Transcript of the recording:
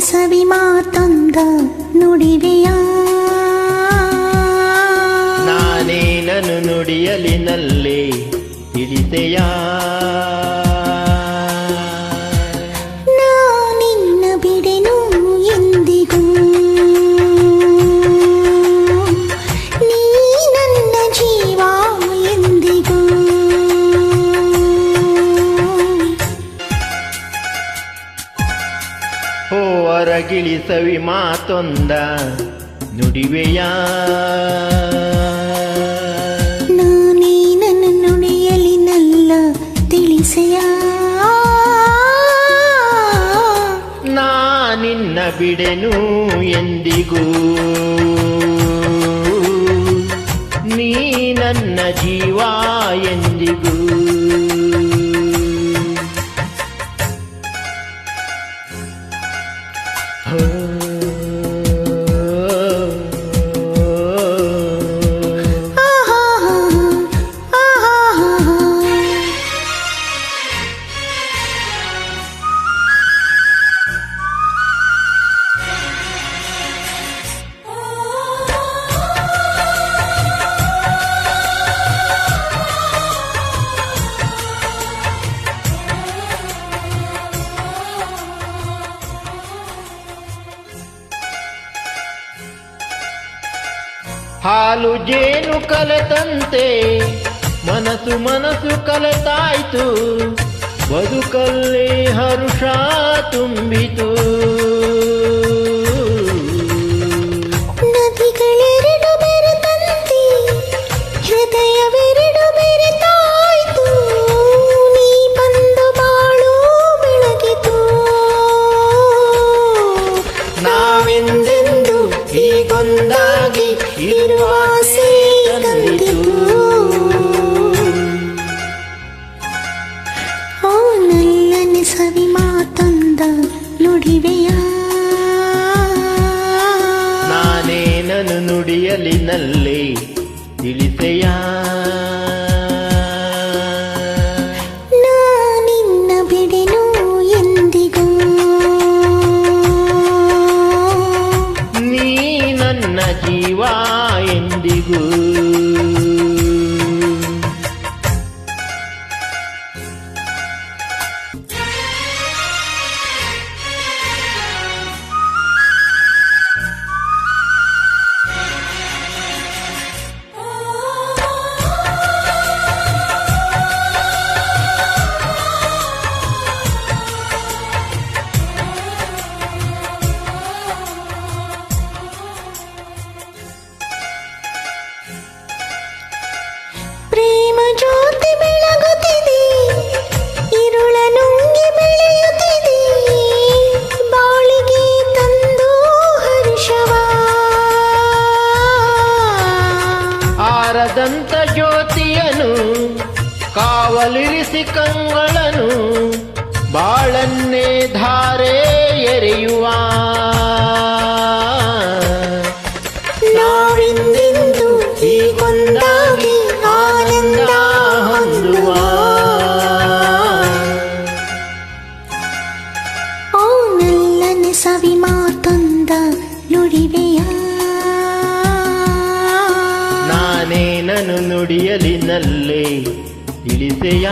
ಸವಿ ಮಾತಂದ ನುಡಿವೆಯ? ನಾನೇನನು ನುಡಿಯಲಿನಲ್ಲಿ ತಿಳಿಸೆಯ ಹೋ ಹೊರಗಿಳಿ ಸವಿ ಮಾತೊಂದ ನುಡಿವೆಯ? ನಾನೇ ನನ್ನ ನುಡಿಯಲಿನಲ್ಲ ತಿಳಿಸೆಯ? ನಾ ನಿನ್ನ ಬಿಡೆನು ಎಂದಿಗೂ? ನೀ ನನ್ನ ಜೀವ ಎಂದಿಗೂ? her. ಹಾಲು ಜೇನು ಕಲೆತಂತೆ ಮನಸ್ಸು ಮನಸ್ಸು ಕಲೆತಾಯ್ತು ಬದುಕಲ್ಲಿ ಹರುಷ ತುಂಬಿತು ತಿಳಿಸೆಯ ಆರದಂತ ಜ್ಯೋತಿಯನು ಕಾವಲಿರಿಸಿ ಕಂಗಳನು ಬಾಳನ್ನೇ ಧಾರೆ ಎರೆಯುವ. ಓ ಸವಿ ಮಾತೊಂದ ನುಡಿವೆಯ ನುಡಿಯಲಿನಲ್ಲೇ ತಿಳಿಸೆಯ